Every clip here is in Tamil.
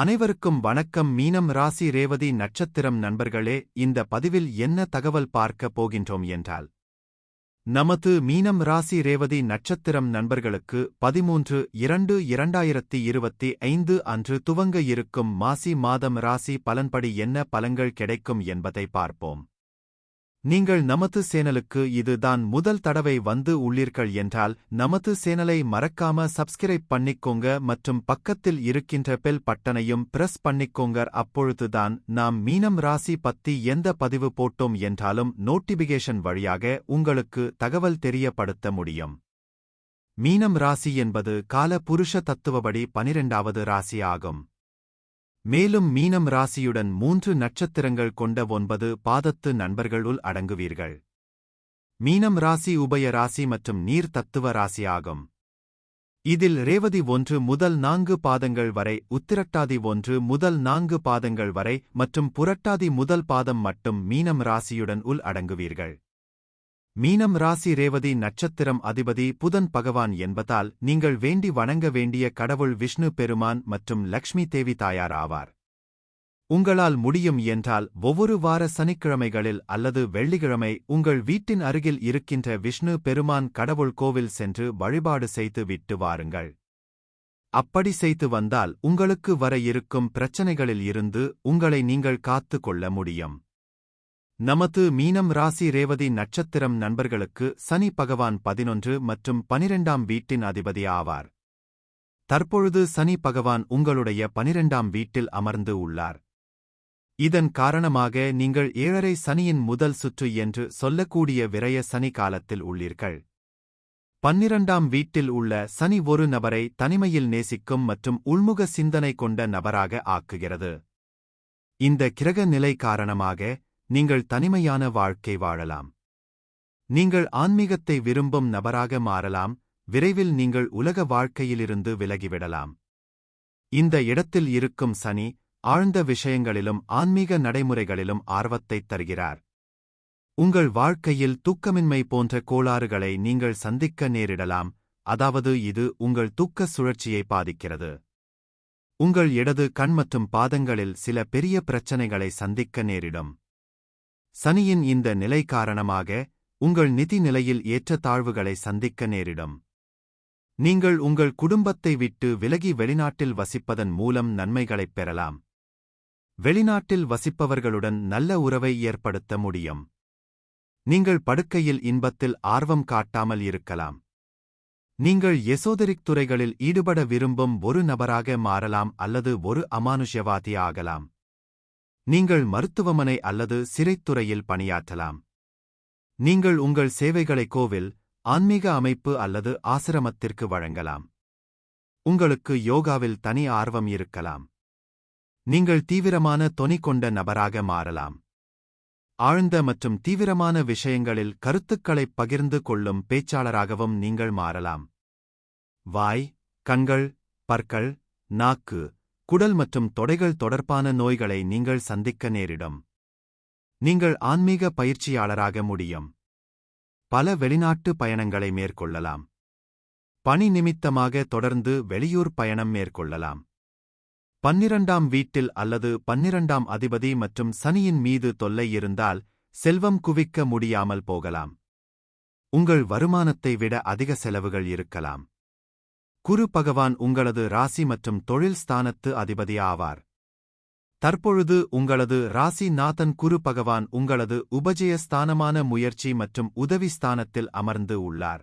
அனைவருக்கும் வணக்கம். மீனம் ராசி ரேவதி நட்சத்திரம் நண்பர்களே இந்த பதிவில் என்ன தகவல் பார்க்க போகின்றோம் என்றால் நமது மீனம் ராசி ரேவதி நட்சத்திரம் நண்பர்களுக்கு பதிமூன்று இரண்டு இரண்டாயிரத்தி இருபத்தி ஐந்து அன்று துவங்க இருக்கும் மாசி மாதம் ராசி பலன்படி என்ன பலங்கள் கிடைக்கும் என்பதை பார்ப்போம். நீங்கள் நமது சேனலுக்கு இதுதான் முதல் தடவை வந்து உள்ளீர்கள் என்றால் நமது சேனலை மறக்காம சப்ஸ்கிரைப் பண்ணிக்கோங்க மற்றும் பக்கத்தில் இருக்கின்ற பெல் பட்டனையும் பிரஸ் பண்ணிக்கோங்க. அப்பொழுதுதான் நாம் மீனம் ராசி பத்தி எந்த பதிவு போட்டோம் என்றாலும் நோட்டிபிகேஷன் வழியாக உங்களுக்கு தகவல் தெரியப்படுத்த முடியும். மீனம் ராசி என்பது கால புருஷ தத்துவபடி பனிரெண்டாவது ராசி ஆகும். மேலும் மீனம் ராசியுடன் மூன்று நட்சத்திரங்கள் கொண்ட ஒன்பது பாதத்து நண்பர்களுள் அடங்குவீர்கள். மீனம் ராசி உபய ராசி மற்றும் நீர் தத்துவ ராசி ஆகும். இதில் ரேவதி ஒன்று முதல் நான்கு பாதங்கள் வரை உத்திரட்டாதி ஒன்று முதல் நான்கு பாதங்கள் வரை மற்றும் புரட்டாதி முதல் பாதம் மட்டும் மீனம் ராசியுடன் உள் அடங்குவீர்கள். மீனம் ராசி ரேவதி நட்சத்திரம் அதிபதி புதன் பகவான் என்பதால் நீங்கள் வேண்டி வணங்க வேண்டிய கடவுள் விஷ்ணு பெருமான் மற்றும் லக்ஷ்மி தேவி தாயார் ஆவார் உங்களால் முடியும் என்றால் ஒவ்வொரு வார சனிக்கிழமைகளில் அல்லது வெள்ளிக்கிழமை உங்கள் வீட்டின் அருகில் இருக்கின்ற விஷ்ணு பெருமான் கடவுள் கோவில் சென்று வழிபாடு செய்து விட்டு வாருங்கள். அப்படி செய்து வந்தால் உங்களுக்கு வர இருக்கும் பிரச்சனைகளில் இருந்து உங்களை நீங்கள் காத்து கொள்ள முடியும். நமது மீனம் ராசி ரேவதி நட்சத்திரம் நண்பர்களுக்கு சனி பகவான் பதினொன்று மற்றும் பனிரெண்டாம் வீட்டின் அதிபதி ஆவார். தற்பொழுது சனி பகவான் உங்களுடைய பனிரெண்டாம் வீட்டில் அமர்ந்து உள்ளார். இதன் காரணமாக நீங்கள் ஏழரை சனியின் முதல் சுற்று என்று சொல்லக்கூடிய விரய சனி காலத்தில் உள்ளீர்கள். பன்னிரண்டாம் வீட்டில் உள்ள சனி ஒரு நபரை தனிமையில் நேசிக்கும் மற்றும் உள்முக சிந்தனை கொண்ட நபராக ஆக்குகிறது. இந்த கிரக நிலை காரணமாக நீங்கள் தனிமையான வாழ்க்கை வாழலாம். நீங்கள் ஆன்மீகத்தை விரும்பும் நபராக மாறலாம் விரைவில் நீங்கள் உலக வாழ்க்கையிலிருந்து விலகிவிடலாம். இந்த இடத்தில் இருக்கும் சனி ஆழ்ந்த விஷயங்களிலும் ஆன்மீக நடைமுறைகளிலும் ஆர்வத்தைத் தருகிறார். உங்கள் வாழ்க்கையில் தூக்கமின்மை போன்ற கோளாறுகளை நீங்கள் சந்திக்க நேரிடலாம் அதாவது இது உங்கள் தூக்க சுழற்சியை பாதிக்கிறது. உங்கள் இடது கண் மற்றும் பாதங்களில் சில பெரிய பிரச்சனைகளை சந்திக்க நேரிடும். சனியின் இந்த நிலை காரணமாக உங்கள் நிதி நிலையில் ஏற்றத்தாழ்வுகளை சந்திக்க நேரிடும். நீங்கள் உங்கள் குடும்பத்தை விட்டு விலகி வெளிநாட்டில் வசிப்பதன் மூலம் நன்மைகளைப் பெறலாம். வெளிநாட்டில் வசிப்பவர்களுடன் நல்ல உறவை ஏற்படுத்த முடியும். நீங்கள் படுக்கையில் இன்பத்தில் ஆர்வம் காட்டாமல் இருக்கலாம். நீங்கள் எசோதரிக் துறைகளில் ஈடுபட விரும்பும் ஒரு நபராக மாறலாம் அல்லது ஒரு அமானுஷ்யவாதி ஆகலாம். நீங்கள் மருத்துவமனை அல்லது சிறைத்துறையில் பணியாற்றலாம். நீங்கள் உங்கள் சேவைகளை கோவில் ஆன்மீக அமைப்பு அல்லது ஆசிரமத்திற்கு வழங்கலாம். உங்களுக்கு யோகாவில் தனி ஆர்வம் இருக்கலாம். நீங்கள் தீவிரமான தொனி கொண்ட நபராக மாறலாம். ஆழ்ந்த மற்றும் தீவிரமான விஷயங்களில் கருத்துக்களைப் பகிர்ந்து கொள்ளும் பேச்சாளராகவும் நீங்கள் மாறலாம். வாய் கண்கள் பற்கள் நாக்கு குடல் மற்றும் தொடைகள் தொடர்பான நோய்களை நீங்கள் சந்திக்க நேரிடும். நீங்கள் ஆன்மீக பயிற்சியாளராக முடியும். பல வெளிநாட்டு பயணங்களை மேற்கொள்ளலாம். பணி நிமித்தமாக தொடர்ந்து வெளியூர் பயணம் மேற்கொள்ளலாம். பன்னிரண்டாம் வீட்டில் அல்லது பன்னிரண்டாம் அதிபதி மற்றும் சனியின் மீது தொல்லை இருந்தால் செல்வம் குவிக்க முடியாமல் போகலாம். உங்கள் வருமானத்தை விட அதிக செலவுகள் இருக்கலாம். குரு பகவான் உங்களது ராசி மற்றும் தொழில் ஸ்தானத்து அதிபதி ஆவார் தற்பொழுது உங்களது ராசி நாதன் குரு பகவான் உங்களது உபஜயஸ்தானமான முயற்சி மற்றும் உதவி ஸ்தானத்தில் அமர்ந்து உள்ளார்.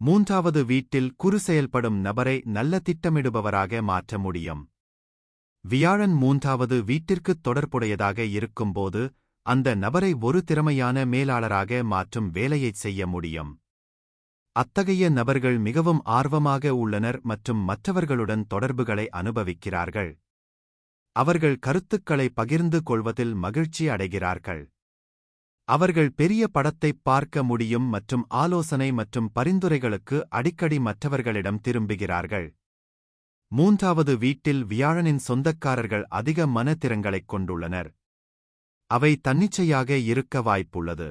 மூன்றாவது வீட்டில் குரு செயல்படும் நபரை நல்ல திட்டமிடுபவராக மாற்ற முடியும். வியாழன் மூன்றாவது வீட்டிற்குத் தொடர்புடையதாக இருக்கும்போது அந்த நபரை ஒரு திறமையான மேலாளராக மாற்றும் வேலையைச் செய்ய முடியும். அத்தகைய நபர்கள் மிகவும் ஆர்வமாக உள்ளனர் மற்றும் மற்றவர்களுடன் தொடர்புகளை அனுபவிக்கிறார்கள். அவர்கள் கருத்துக்களை பகிர்ந்து கொள்வதில் மகிழ்ச்சி அடைகிறார்கள். அவர்கள் பெரிய படத்தைப் பார்க்க முடியும் மற்றும் ஆலோசனை மற்றும் பரிந்துரைகளுக்கு அடிக்கடி மற்றவர்களிடம் திரும்புகிறார்கள். மூன்றாவது வீட்டில் வியாழனின் சொந்தக்காரர்கள் அதிக மனத்திறங்களைக் கொண்டுள்ளனர். அவை தன்னிச்சையாக இருக்க வாய்ப்புள்ளது.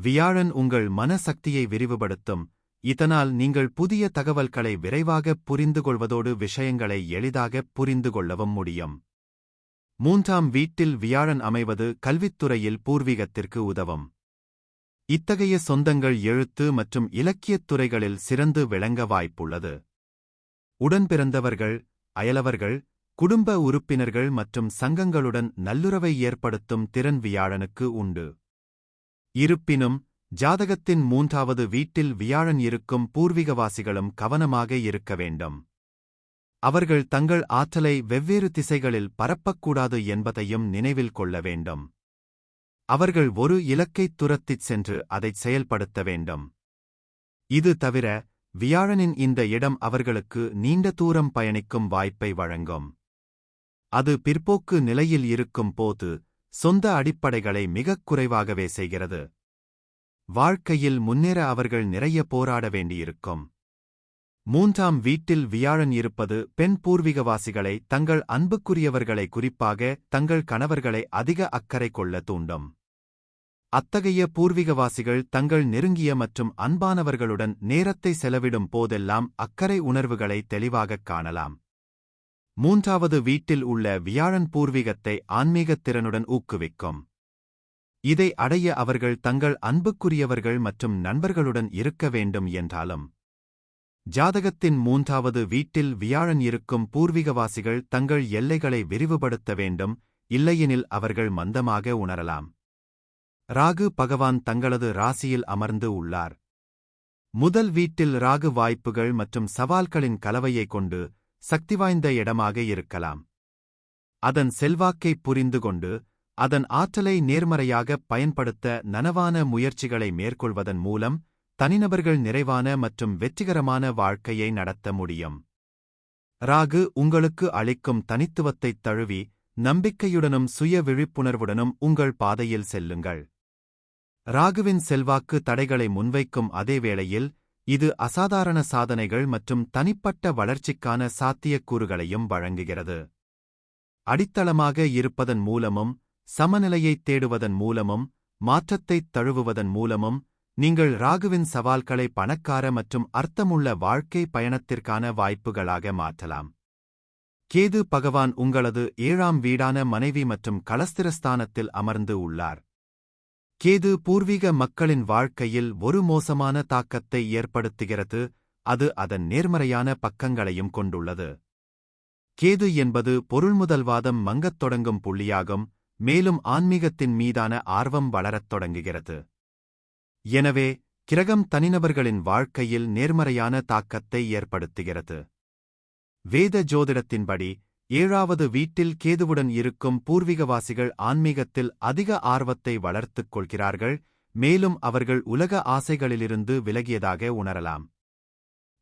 வியாழன் உங்கள் மனசக்தியை விரிவுபடுத்தும். இதனால் நீங்கள் புதிய தகவல்களை விரைவாகப் புரிந்துகொள்வதோடு விஷயங்களை எளிதாகப் புரிந்து கொள்ளவும் முடியும். மூன்றாம் வீட்டில் வியாழன் அமைவது கல்வித்துறையில் பூர்வீகத்திற்கு உதவும். இத்தகைய சொந்தங்கள் எழுத்து மற்றும் இலக்கியத் துறைகளில் சிறந்து விளங்க வாய்ப்புள்ளது. உடன்பிறந்தவர்கள் அயலவர்கள் குடும்ப உறுப்பினர்கள் மற்றும் சங்கங்களுடன் நல்லுறவை ஏற்படுத்தும் திறன் வியாழனுக்கு உண்டு. இருப்பினும் ஜாதகத்தின் மூன்றாவது வீட்டில் வியாழன் இருக்கும் பூர்வீகவாசிகளும் கவனமாக இருக்க வேண்டும். அவர்கள் தங்கள் ஆற்றலை வெவ்வேறு திசைகளில் பரப்பக்கூடாது என்பதையும் நினைவில் கொள்ள வேண்டும். அவர்கள் ஒரு இலக்கைத் துரத்திச் சென்று அதைச் செயல்படுத்த வேண்டும். இது தவிர வியாழனின் இந்த இடம் அவர்களுக்கு நீண்ட தூரம் பயணிக்கும் வாய்ப்பை வழங்கும். அது பிற்போக்கு நிலையில் இருக்கும் போது சொந்த அடிப்படைகளை மிகக் குறைவாகவே செய்கிறது. வாழ்க்கையில் முன்னேற அவர்கள் நிறைய போராட வேண்டியிருக்கும். மூன்றாம் வீட்டில் வியாழன் இருப்பது பெண் பூர்வீகவாசிகளை தங்கள் அன்புக்குரியவர்களை குறிப்பாக தங்கள் கணவர்களை அதிக அக்கறை கொள்ள தூண்டும். அத்தகைய பூர்வீகவாசிகள் தங்கள் நெருங்கிய மற்றும் அன்பானவர்களுடன் நேரத்தை செலவிடும் போதெல்லாம் அக்கறை உணர்வுகளை தெளிவாகக் காணலாம். மூன்றாவது வீட்டில் உள்ள வியாழன் பூர்வீகத்தை ஆன்மீகத் திறனுடன் ஊக்குவிக்கும். இதை அடைய அவர்கள் தங்கள் அன்புக்குரியவர்கள் மற்றும் நண்பர்களுடன் இருக்க வேண்டும் என்றாலும். ஜாதகத்தின் மூன்றாவது வீட்டில் வியாழன் இருக்கும் பூர்வீகவாசிகள் தங்கள் எல்லைகளை விரிவுபடுத்த வேண்டும் இல்லையெனில் அவர்கள் மந்தமாக உணரலாம். ராகு பகவான் தங்களது ராசியில் அமர்ந்து உள்ளார். முதல் வீட்டில் ராகு வாய்ப்புகள் மற்றும் சவால்களின் கலவையைக் கொண்டு சக்திவாய்ந்த இடமாக இருக்கலாம். அதன் செல்வாக்கை புரிந்து கொண்டு அதன் ஆற்றலை நேர்மறையாகப் பயன்படுத்த நனவான முயற்சிகளை மேற்கொள்வதன் மூலம் தனிநபர்கள் நிறைவான மற்றும் வெற்றிகரமான வாழ்க்கையை நடத்த முடியும். ராகு உங்களுக்கு அளிக்கும் தனித்துவத்தைத் தழுவி நம்பிக்கையுடனும் சுய விழிப்புணர்வுடனும் உங்கள் பாதையில் செல்லுங்கள். ராகுவின் செல்வாக்கு தடைகளை முன்வைக்கும் அதே வேளையில் இது அசாதாரண சாதனைகள் மற்றும் தனிப்பட்ட வளர்ச்சிக்கான சாத்தியக்கூறுகளையும் வழங்குகிறது. அடித்தளமாக இருப்பதன் மூலமும் சமநிலையைத் தேடுவதன் மூலமும் மாற்றத்தைத் தழுவுவதன் மூலமும் நீங்கள் ராகுவின் சவால்களை பணக்கார மற்றும் அர்த்தமுள்ள வாழ்க்கை பயணத்திற்கான வாய்ப்புகளாக மாற்றலாம். கேது பகவான் உங்களது ஏழாம் வீடான மனைவி மற்றும் கலஸ்திரஸ்தானத்தில் அமர்ந்து உள்ளார். கேது பூர்வீக மக்களின் வாழ்க்கையில் ஒரு மோசமான தாக்கத்தை ஏற்படுத்துகிறது அது அதன் நேர்மறையான பக்கங்களையும் கொண்டுள்ளது. கேது என்பது பொருள்முதல்வாதம் மங்கத் தொடங்கும் புள்ளியாகும் மேலும் ஆன்மீகத்தின் மீதான ஆர்வம் வளரத் தொடங்குகிறது. எனவே கிரகம் தனிநபர்களின் வாழ்க்கையில் நேர்மறையான தாக்கத்தை ஏற்படுத்துகிறது. வேத ஜோதிடத்தின்படி ஏழாவது வீட்டில் கேதுவுடன் இருக்கும் பூர்வீகவாசிகள் ஆன்மீகத்தில் அதிக ஆர்வத்தை வளர்த்துக் கொள்கிறார்கள் மேலும் அவர்கள் உலக ஆசைகளிலிருந்து விலகியதாக உணரலாம்.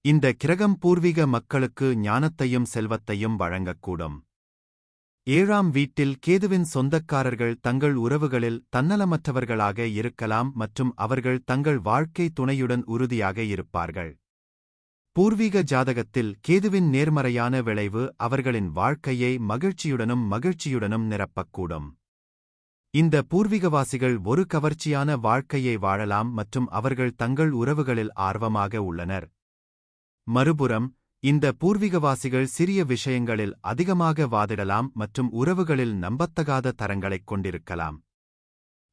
இந்த கிரகம் பூர்வீக மக்களுக்கு ஞானத்தையும் செல்வத்தையும் வழங்கக்கூடும். ஏழாம் வீட்டில் கேதுவின் சொந்தக்காரர்கள் தங்கள் உறவுகளில் தன்னலமற்றவர்களாக இருக்கலாம் மற்றும் அவர்கள் தங்கள் வாழ்க்கை துணையுடன் உறுதியாக இருப்பார்கள். பூர்வீக ஜாதகத்தில் கேதுவின் நேர்மறையான விளைவு அவர்களின் வாழ்க்கையை மகிழ்ச்சியுடனும் மகிழ்ச்சியுடனும் நிரப்பக்கூடும். இந்த பூர்வீகவாசிகள் ஒரு கவர்ச்சியான வாழ்க்கையை வாழலாம் மற்றும் அவர்கள் தங்கள் உறவுகளில் ஆர்வமாக உள்ளனர். மறுபுறம் இந்த பூர்வீகவாசிகள் சிறிய விஷயங்களில் அதிகமாக வாதிடலாம் மற்றும் உறவுகளில் நம்பத்தகாத தரங்களைக் கொண்டிருக்கலாம்.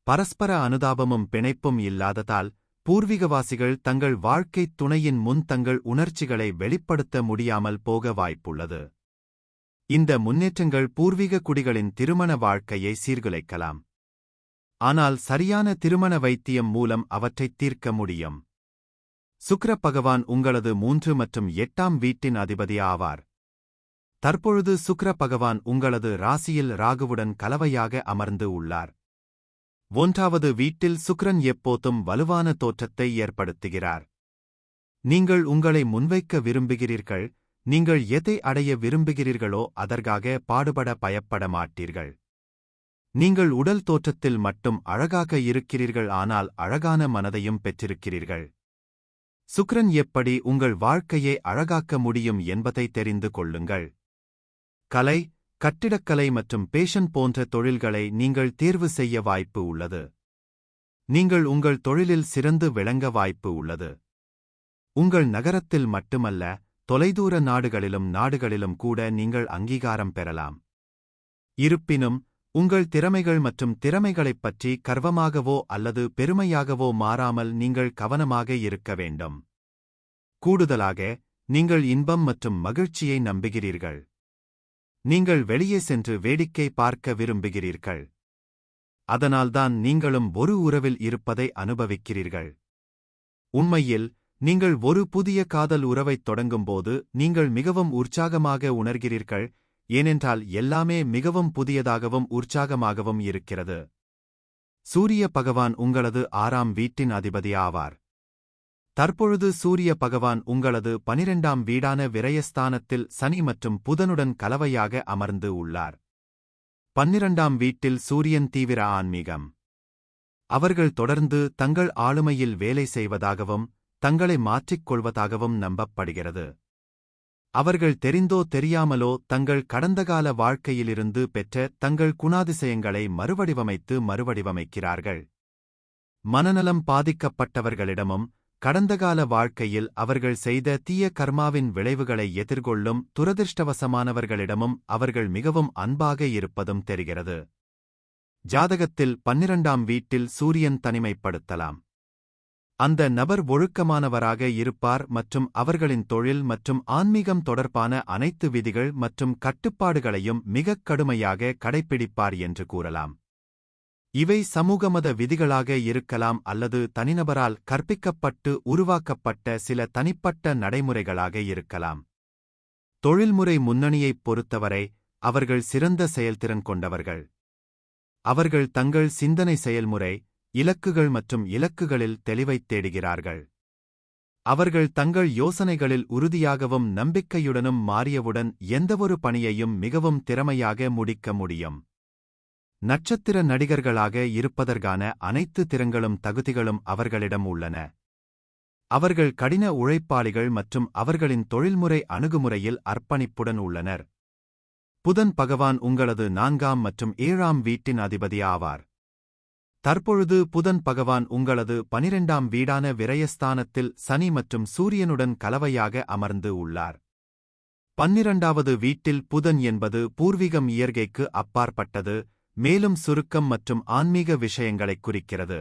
பரஸ்பர அனுதாபமும் பிணைப்பும் இல்லாததால் பூர்வீகவாசிகள் தங்கள் வாழ்க்கைத் துணையின் முன் தங்கள் உணர்ச்சிகளை வெளிப்படுத்த முடியாமல் போக வாய்ப்புள்ளது. இந்த முன்னேற்றங்கள் பூர்வீக குடிகளின் திருமண வாழ்க்கையை சீர்குலைக்கலாம். ஆனால் சரியான திருமண வைத்தியம் மூலம் அவற்றைத் தீர்க்க முடியும். சுக்ர பகவான் உங்களது மூன்று மற்றும் எட்டாம் வீட்டின் அதிபதி ஆவார். தற்பொழுது சுக்ர பகவான் உங்களது ராசியில் ராகுவுடன் கலவையாக அமர்ந்து உள்ளார். ஒன்றாவது வீட்டில் சுக்ரன் எப்போதும் வலுவான தோற்றத்தை ஏற்படுத்துகிறார். நீங்கள் உங்களை முன்வைக்க விரும்புகிறீர்கள் நீங்கள் எதை அடைய விரும்புகிறீர்களோ அதற்காக பாடுபட பயப்பட மாட்டீர்கள். நீங்கள் உடல் தோற்றத்தில் மட்டும் அழகாக இருக்கிறீர்கள் ஆனால் அழகான மனதையும் பெற்றிருக்கிறீர்கள். சுக்ரன் எப்படி உங்கள் வாழ்க்கையை அழகாக்க முடியும் என்பதை தெரிந்து கொள்ளுங்கள். கலை கட்டிடக்கலை மற்றும் பேஷன் போன்ற தொழில்களை நீங்கள் தேர்வு செய்ய வாய்ப்பு உள்ளது. நீங்கள் உங்கள் தொழிலில் சிறந்து விளங்க வாய்ப்பு உள்ளது. உங்கள் நகரத்தில் மட்டுமல்ல தொலைதூர நாடுகளிலும் நாடுகளிலும் கூட நீங்கள் அங்கீகாரம் பெறலாம். இருப்பினும் உங்கள் திறமைகள் மற்றும் திறமைகளைப் பற்றி கர்வமாகவோ அல்லது பெருமையாகவோ மாறாமல் நீங்கள் கவனமாக இருக்க வேண்டும். கூடுதலாக நீங்கள் இன்பம் மற்றும் மகிழ்ச்சியை நம்புகிறீர்கள். நீங்கள் வெளியே சென்று வேடிக்கை பார்க்க விரும்புகிறீர்கள். அதனால்தான் நீங்களும் ஒரு உறவில் இருப்பதை அனுபவிக்கிறீர்கள். உண்மையில் நீங்கள் ஒரு புதிய காதல் உறவைத் தொடங்கும்போது நீங்கள் மிகவும் உற்சாகமாக உணர்கிறீர்கள் ஏனென்றால் எல்லாமே மிகவும் புதியதாகவும் உற்சாகமாகவும் இருக்கிறது. சூரிய பகவான் உங்களது ஆறாம் வீட்டின் அதிபதி ஆவார் தற்பொழுது சூரிய பகவான் உங்களது பனிரெண்டாம் வீடான விரயஸ்தானத்தில் சனி மற்றும் புதனுடன் கலவையாக அமர்ந்து உள்ளார். பன்னிரண்டாம் வீட்டில் சூரியன் தீவிர ஆன்மீகம். அவர்கள் தொடர்ந்து தங்கள் ஆளுமையில் வேலை செய்வதாகவும் தங்களை மாற்றிக்கொள்வதாகவும் நம்பப்படுகிறது. அவர்கள் தெரிந்தோ தெரியாமலோ தங்கள் கடந்தகால வாழ்க்கையிலிருந்து பெற்ற தங்கள் குணாதிசயங்களை மறுவடிவமைத்து மறுவடிவமைக்கிறார்கள். மனநலம் பாதிக்கப்பட்டவர்களிடமும் கடந்தகால வாழ்க்கையில் அவர்கள் செய்த தீய கர்மாவின் விளைவுகளை எதிர்கொள்ளும் துரதிர்ஷ்டவசமானவர்களிடமும் அவர்கள் மிகவும் அன்பாக இருப்பதும் தெரிகிறது. ஜாதகத்தில் பன்னிரண்டாம் வீட்டில் சூரியன் தனிமைப்படுத்தலாம். அந்த நபர் ஒழுக்கமானவராக இருப்பார் மற்றும் அவர்களின் தொழில் மற்றும் ஆன்மீகம் தொடர்பான அனைத்து விதிகள் மற்றும் கட்டுப்பாடுகளையும் மிகக் கடுமையாக கடைப்பிடிப்பார் என்று கூறலாம். இவை சமூகமத விதிகளாக இருக்கலாம் அல்லது தனிநபரால் கற்பிக்கப்பட்டு உருவாக்கப்பட்ட சில தனிப்பட்ட நடைமுறைகளாக இருக்கலாம். தொழில்முறை முன்னணியைப் பொறுத்தவரை அவர்கள் சிறந்த செயல்திறன் கொண்டவர்கள். அவர்கள் தங்கள் சிந்தனை செயல்முறை இலக்குகள் மற்றும் இலக்குகளில் தெளிவைத் தேடுகிறார்கள். அவர்கள் தங்கள் யோசனைகளில் உறுதியாகவும் நம்பிக்கையுடனும் மாறியவுடன் எந்தவொரு பணியையும் மிகவும் திறமையாக முடிக்க முடியும். நட்சத்திர நடிகர்களாக இருப்பதற்கான அனைத்து திறங்களும் தகுதிகளும் அவர்களிடம் உள்ளன. அவர்கள் கடின உழைப்பாளிகள் மற்றும் அவர்களின் தொழில்முறை அணுகுமுறையில் அர்ப்பணிப்புடன் உள்ளனர். புதன் பகவான் உங்களது நான்காம் மற்றும் ஏழாம் வீட்டின் அதிபதி ஆவார். தற்பொழுது புதன் பகவான் உங்களது பனிரெண்டாம் வீடான விரயஸ்தானத்தில் சனி மற்றும் சூரியனுடன் கலவையாக அமர்ந்து உள்ளார். பன்னிரண்டாவது வீட்டில் புதன் என்பது பூர்வீகம் இயற்கைக்கு அப்பாற்பட்டது மேலும் சுருக்கம் மற்றும் ஆன்மீக விஷயங்களைக் குறிக்கிறது.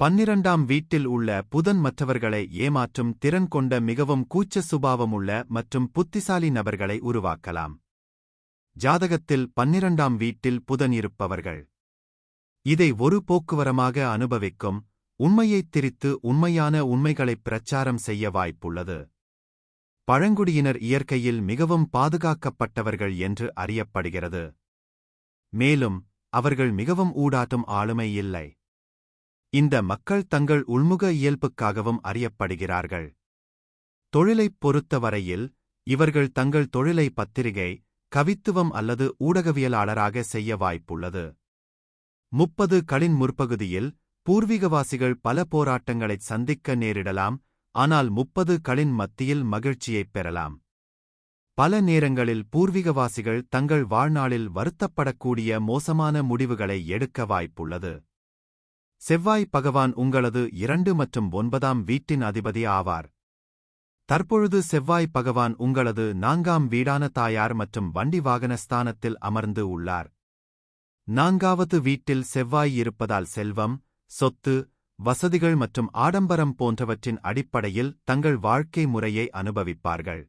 பன்னிரண்டாம் வீட்டில் உள்ள புதன் மற்றவர்களை ஏமாற்றும் திறன் கொண்ட மிகவும் கூச்ச சுபாவமுள்ள மற்றும் புத்திசாலி நபர்களை உருவாக்கலாம். ஜாதகத்தில் பன்னிரண்டாம் வீட்டில் புதன் இருப்பவர்கள். இதை ஒரு போக்குவரமாக அனுபவிக்கும் உண்மையைத் திரித்து உண்மையான உண்மைகளைப் பிரச்சாரம் செய்ய வாய்ப்புள்ளது. பழங்குடியினர் இயற்கையில் மிகவும் பாதுகாக்கப்பட்டவர்கள் என்று அறியப்படுகிறது. மேலும் அவர்கள் மிகவும் ஊடாட்டும் ஆளுமை இல்லை. இந்த மக்கள் தங்கள் உள்முக இயல்புக்காகவும் அறியப்படுகிறார்கள். தொழிலைப் பொறுத்தவரையில் இவர்கள் தங்கள் தொழிலை பத்திரிகை கவித்துவம் அல்லது ஊடகவியலாளராக செய்ய வாய்ப்புள்ளது. முப்பது களின் முற்பகுதியில் பூர்வீகவாசிகள் பல போராட்டங்களைச் சந்திக்க நேரிடலாம் ஆனால் முப்பது களின் மத்தியில் மகிழ்ச்சியைப் பெறலாம். பல நேரங்களில் பூர்வீகவாசிகள் தங்கள் வாழ்நாளில் வருத்தப்படக்கூடிய மோசமான முடிவுகளை எடுக்க வாய்ப்புள்ளது. செவ்வாய் பகவான் உங்களது இரண்டு மற்றும் ஒன்பதாம் வீட்டின் அதிபதி ஆவார். தற்பொழுது செவ்வாய் பகவான் உங்களது நான்காம் வீடான தாயார் மற்றும் வண்டி வாகன ஸ்தானத்தில் அமர்ந்து உள்ளார். நான்காவது வீட்டில் செவ்வாய் இருப்பதால் செல்வம் சொத்து வசதிகள் மற்றும் ஆடம்பரம் போன்றவற்றின் அடிப்படையில் தங்கள் வாழ்க்கை முறையை அனுபவிப்பார்கள்.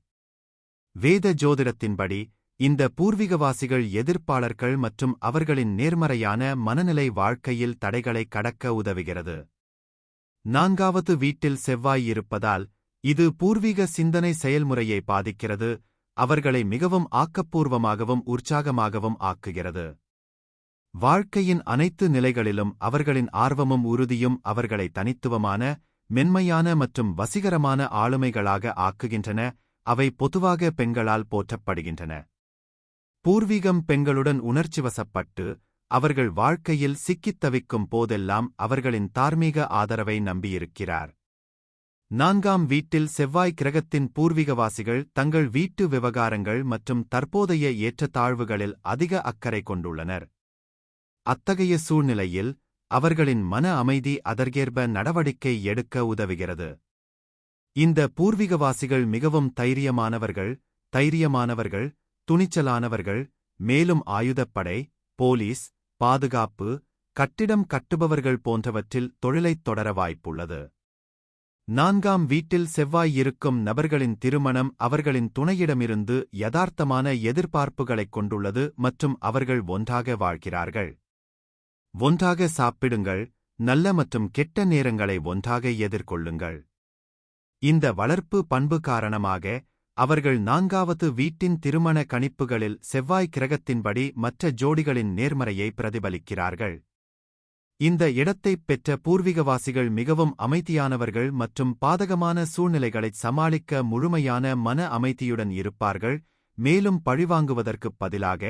வேத ஜோதிடத்தின்படி இந்த பூர்வீகவாசிகள் எதிர்ப்பாளர்கள் மற்றும் அவர்களின் நேர்மறையான மனநிலை வாழ்க்கையில் தடைகளை கடக்க உதவுகிறது. நான்காவது வீட்டில் செவ்வாய் இருப்பதால் இது பூர்வீக சிந்தனை செயல்முறையை பாதிக்கிறது அவர்களை மிகவும் ஆக்கப்பூர்வமாகவும் உற்சாகமாகவும் ஆக்குகிறது. வாழ்க்கையின் அனைத்து நிலைகளிலும் அவர்களின் ஆர்வமும் உறுதியும் அவர்களை தனித்துவமான மென்மையான மற்றும் வசீகரமான ஆளுமைகளாக ஆக்குகின்றன அவை பொதுவாக பெண்களால் போற்றப்படுகின்றன. பூர்வீகம் பெண்களுடன் உணர்ச்சிவசப்பட்டு அவர்கள் வாழ்க்கையில் சிக்கித் தவிக்கும் போதெல்லாம் அவர்களின் தார்மீக ஆதரவை நம்பியிருக்கிறார். நான்காம் வீட்டில் செவ்வாய் கிரகத்தின் பூர்வீகவாசிகள் தங்கள் வீட்டு விவகாரங்கள் மற்றும் தற்போதைய ஏற்றத்தாழ்வுகளில் அதிக அக்கறை கொண்டுள்ளனர். அத்தகைய சூழ்நிலையில் அவர்களின் மன அமைதி அதற்கேற்ப நடவடிக்கை எடுக்க உதவுகிறது. இந்த பூர்வீகவாசிகள் மிகவும் தைரியமானவர்கள் தைரியமானவர்கள் துணிச்சலானவர்கள் மேலும் ஆயுதப்படை போலீஸ் பாதுகாப்பு கட்டிடம் கட்டுபவர்கள் போன்றவற்றில் தொழிலைத் தொடர வாய்ப்புள்ளது. நான்காம் வீட்டில் செவ்வாய் இருக்கும் நபர்களின் திருமணம் அவர்களின் துணையிடமிருந்து யதார்த்தமான எதிர்பார்ப்புகளைக் கொண்டுள்ளது மற்றும் அவர்கள் ஒன்றாக வாழ்கிறார்கள். ஒன்றாக சாப்பிடுங்கள் நல்ல மற்றும் கெட்ட நேரங்களை ஒன்றாக எதிர்கொள்ளுங்கள். இந்த வளர்ப்பு பண்பு காரணமாக அவர்கள் நான்காவது வீட்டின் திருமண கணிப்புகளில் செவ்வாய் கிரகத்தின்படி மற்ற ஜோடிகளின் நேர்மறையை பிரதிபலிக்கிறார்கள். இந்த இடத்தைப் பெற்ற பூர்வீகவாசிகள் மிகவும் அமைதியானவர்கள் மற்றும் பாதகமான சூழ்நிலைகளைச் சமாளிக்க முழுமையான மன அமைதியுடன் இருப்பார்கள் மேலும் பழிவாங்குவதற்குப் பதிலாக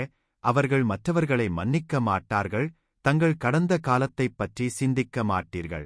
அவர்கள் மற்றவர்களை மன்னிக்க மாட்டார்கள் தங்கள் கடந்த காலத்தைப் பற்றி சிந்திக்க மாட்டீர்கள்.